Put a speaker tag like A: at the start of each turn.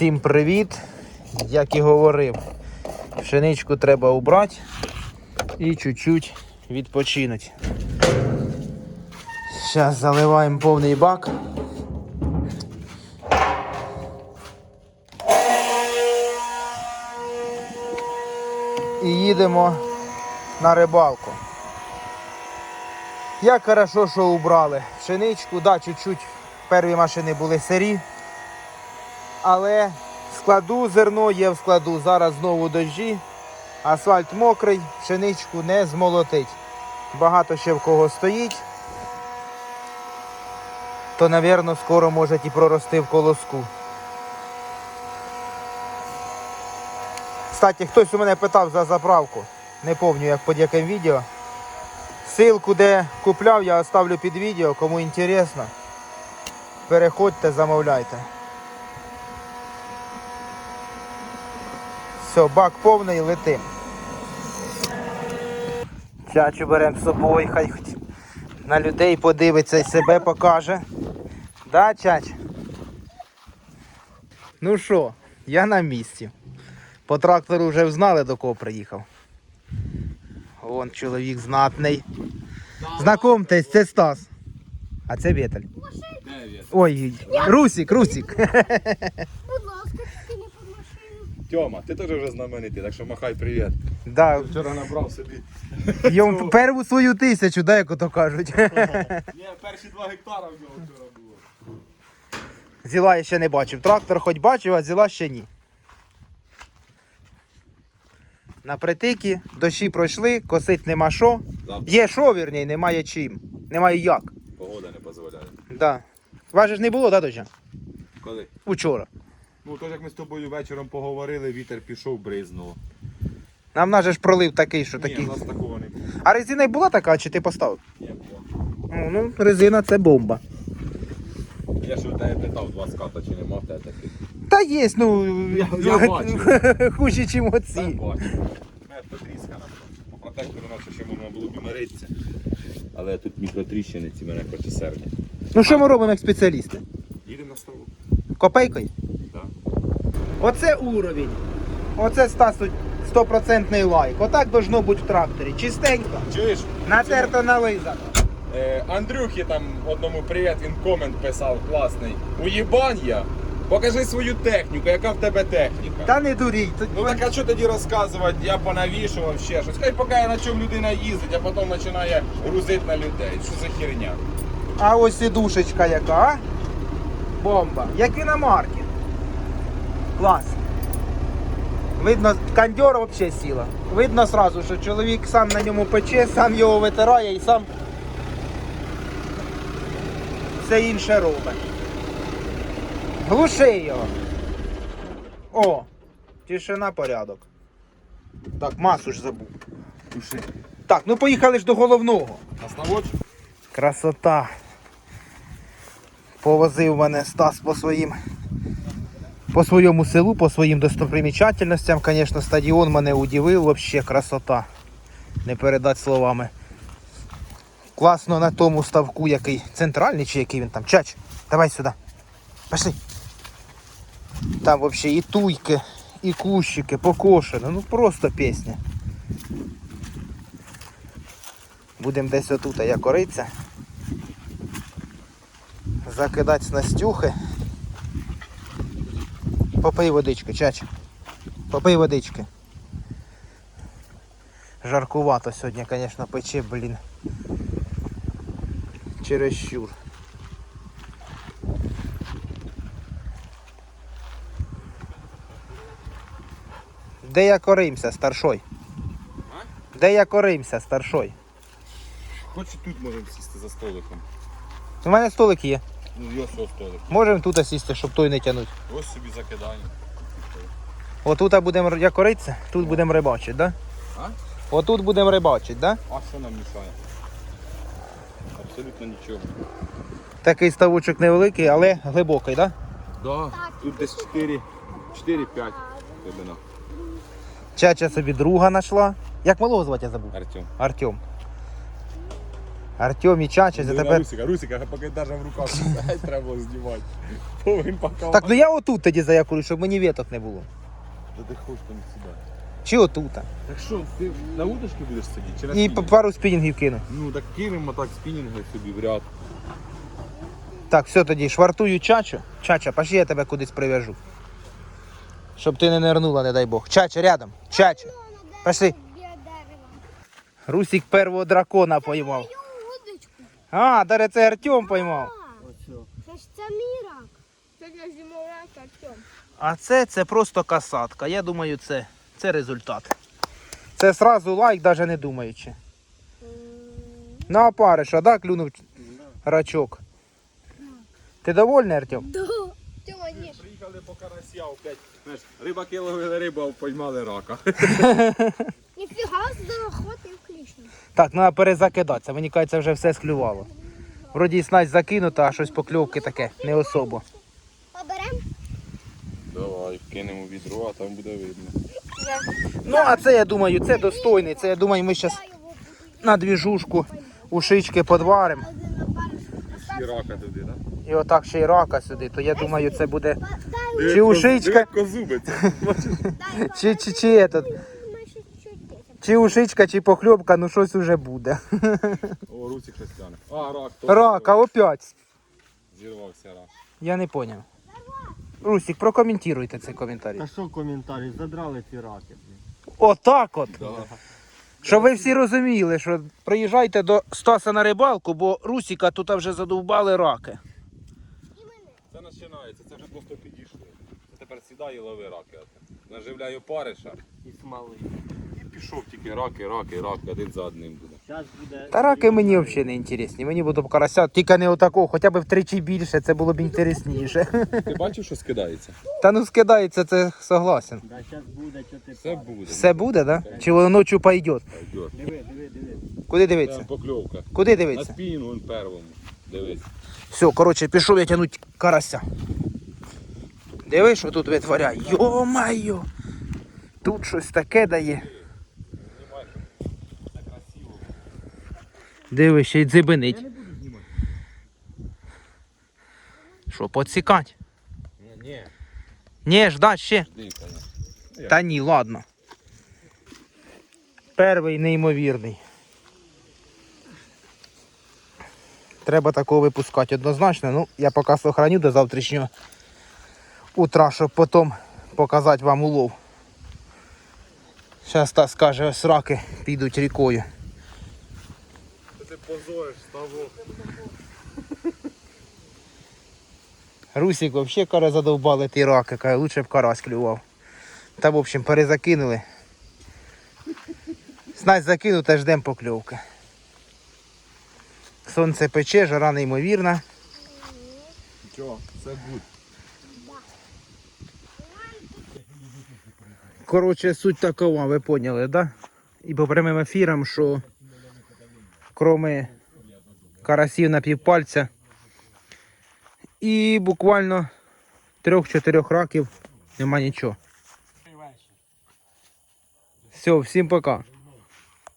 A: Всім привіт! Як і говорив, пшеничку треба убрати і чуть-чуть відпочинути. Зараз заливаємо повний бак. І їдемо на рибалку. Як хорошо, що убрали пшеничку, да, чуть-чуть перві машини були сирі, але в складу зерно є в складу. Зараз знову дощі, асфальт мокрий, пшеничку не змолотить. Багато ще в кого стоїть. То, напевно, скоро може і прорости в колоску. Кстати, хтось у мене питав за заправку. Не пам'ятаю, як під яким відео. Ссылку, де купляв, я оставлю під відео, кому інтересно. Переходьте, замовляйте. Все, бак повний, летим. Чачу беремо з собою, хай хоч на людей подивиться і себе покаже. Да, чач? Ну що, я на місці. По трактору вже знали, до кого приїхав. Вон чоловік знатний. Знакомтесь, це Стас. А це Віталь. Ой, Русік, Русік.
B: Будь ласка, тільки не під машину.
C: Тьома, ти теж вже знаменитий, так що махай привіт.
A: Да,
C: Вчора набрав собі.
A: йому перву свою тисячу, да, як ото кажуть.
C: Ні, перші два гектара в нього вчора було.
A: Зіла я ще не бачив. Трактор хоч бачив, а зіла ще ні. На притики, дощі пройшли, косить нема що.
C: Завтра
A: Є що, вірні, немає чим. Немає як.
C: погода не дозволяє.
A: Да. Вас же ж не було, да, доща?
C: Коли?
A: Учора.
C: Ну, то як ми з тобою вечором поговорили, вітер пішов, бризнуло.
A: Нам наш же ж пролив такий, що
C: Ні,
A: такий.
C: у нас такого не було.
A: А резина й була така, чи ти поставив?
C: Ні, було.
A: Ну, ну, резина це бомба.
C: Я ж у тебе питав два ската, чи нема в тебе таких.
A: Та є, ну.
C: Я- я бачив.
A: Хуже, чим
C: Так,
A: оці.
C: бачу. Мед потріскана. По протектору наче ще можна було б миритися. Але тут мікротріщини ці мене хоче сердя.
A: Ну що ми робимо як спеціалісти?
C: Їдемо на ставу.
A: Копейкою? Оце уровень. Оце Стас тут стопроцентний лайк. Отак должно бути в тракторі. Чистенько.
C: Чуєш?
A: Натерто нализано.
C: Е, Андрюхі там одному привіт, він комент писав класний. Уєбань я. Покажи свою техніку, яка в тебе техніка.
A: Та не дуріть. Тут-
C: Ну так а що тоді розказувати? Я понавішував ще щось. Хай поки на чому людина їздить, а потім починає грузити на людей. Що за херня?
A: А ось і душечка яка, а? Бомба. Як і на марки. Клас. Видно, кондьор взагалі сіла. Видно сразу, що чоловік сам на ньому пече, сам його витирає і сам все інше робить. Глуши його. О, тишина порядок. Так, масу ж забув.
C: Туши.
A: Так, ну поїхали ж до головного.
C: На?
A: Красота. Повозив мене Стас по своїм по своєму селу, по своїм достопримічательностям. Звісно, стадіон мене удивив, взагалі красота. Не передати словами. Класно на тому ставку, який центральний чи який він там. Чач, давай сюди. Пошли. Там взагалі і туйки, і кущики, покошено. Ну просто пісня. Будемо десь отут, а я кориця. Закидати снастюхи. Попий водички, чач. Попий водички. Жаркувато сьогодні, звісно, пече, блін. Чересчур. Де я коримся, старшой? Де я коримся, старшой?
C: Хоч і тут можемо сісти за столиком.
A: У мене столик є.
C: Ну, є ось столик.
A: Можемо тут сісти, щоб той не тянуть.
C: Ось собі закидаємо.
A: Отут будемо як кориться, тут будемо рибачити, да?
C: А?
A: Отут будемо рибачити, да?
C: А що нам мішає? Абсолютно нічого.
A: Такий ставочок невеликий, але глибокий, да?
C: Да, тут десь 4, 4-5 глибина.
A: Чача собі друга знайшла. Як малого звати я забув?
C: Артем.
A: Артем. Артем і Чача,
C: Диви на
A: тепер.
C: Русика, Русика, поки навіть в руках треба було знімати. Повинен пока.
A: Так, ну я отут тоді заякурю, щоб мені веток не було.
C: Та ти хочеш там сюди.
A: Чи отут.
C: Так що, ти на удочки будеш сидіти? Чи на
A: І
C: спінінг?
A: пару спінінгів кину.
C: Ну так кинемо так спінінги собі в ряд.
A: Так, все тоді, швартую чачу. Чача, пошли я тебе кудись прив'яжу. Щоб ти не нирнула, не дай Бог. Чача рядом. Чача. Пошли. Русик первого дракона поймав. А, даре це Артем поймав.
B: Це ж це мій рак. Це для зимоврака, Артем.
A: А це, це просто касатка. Я думаю, це, це результат. Це сразу лайк, навіть не думаючи. На опариша, да, клюнув рачок. Ти довольний, Артем?
B: Да. Тьома.
C: Приїхали по карася опять. Знаєш, рибаки ловили рибу, а поймали рака.
B: Ніфіга, клішну.
A: Так, треба перезакидатися. Мені кажеться, вже все склювало. Вроді і снасть закинута, а щось покльовки таке, не особо.
B: Поберем?
C: Давай, кинемо відро, а там буде видно.
A: Ну, а це, я думаю, це достойний. Це, я думаю, ми зараз на двіжушку ушички подваримо.
B: один на пару.
C: І рака туди, так?
A: І отак ще й рака сюди, то я думаю, це буде. Чи ушичка,
C: Козубиця.
B: дай,
A: чи, чи, чи, этот,
B: Ми ще чуть десь.
A: Чи ушичка, чи похльопка, ну щось уже буде.
C: О, Русик щось тяне. А, рак. точно.
A: Рака, опять.
C: Зірвався рак.
A: Я не поняв. Русик, прокоментуйте цей коментарі.
D: Та що коментарі? Задрали ці раки.
A: Отак от.
C: Да.
A: Щоб ви всі розуміли, що приїжджайте до Стаса на рибалку, бо Русіка тут вже задовбали раки.
C: Це починається, це вже просто підійшли. Це тепер сідай і лови раки. Наживляю париша.
D: І смоли.
C: Пішов тільки раки, раки, раки, один за одним буде.
A: Та раки мені взагалі не інтересні. Мені буде карася, тільки не отакого, хоча б втричі більше, це було б інтересніше.
C: Ти бачив, що скидається?
A: Та ну скидається, це согласен.
D: Да, зараз буде, що ти
C: Все буде.
A: Все буде, да? Чи воно ночі пойде?
C: Пойдет.
D: Диви, диви, диви.
A: Куди
C: Там
A: дивитися?
C: покльовка.
A: Куди
C: На
A: дивитися?
C: він первому. Дивись.
A: Все, коротше, пішов я тянуть карася. Диви, що тут витворяє. Йо-майо! Тут щось таке дає. Диви, ще й дзибинить. Що, подсікать?
C: Ні, ні.
A: Ні, ждать ще. Та ні, ладно. Перший неймовірний. Треба такого випускати однозначно. Ну, я поки сохраню до завтрашнього утра, щоб потім показати вам улов. Зараз та скаже, ось раки підуть рікою.
C: Позориш ставок.
A: Русик взагалі каже задовбали ті раки, каже, лучше б карась клював. Та в общем перезакинули. Снасть закинута, ждемо покльовки. Сонце пече, жара неймовірна.
C: Нічого, все буде.
A: Коротше, суть такова, ви поняли, да? І по прямим ефірам, що кроме карасів на півпальця і буквально трьох-чотирьох раків нема нічого. Все, всім пока.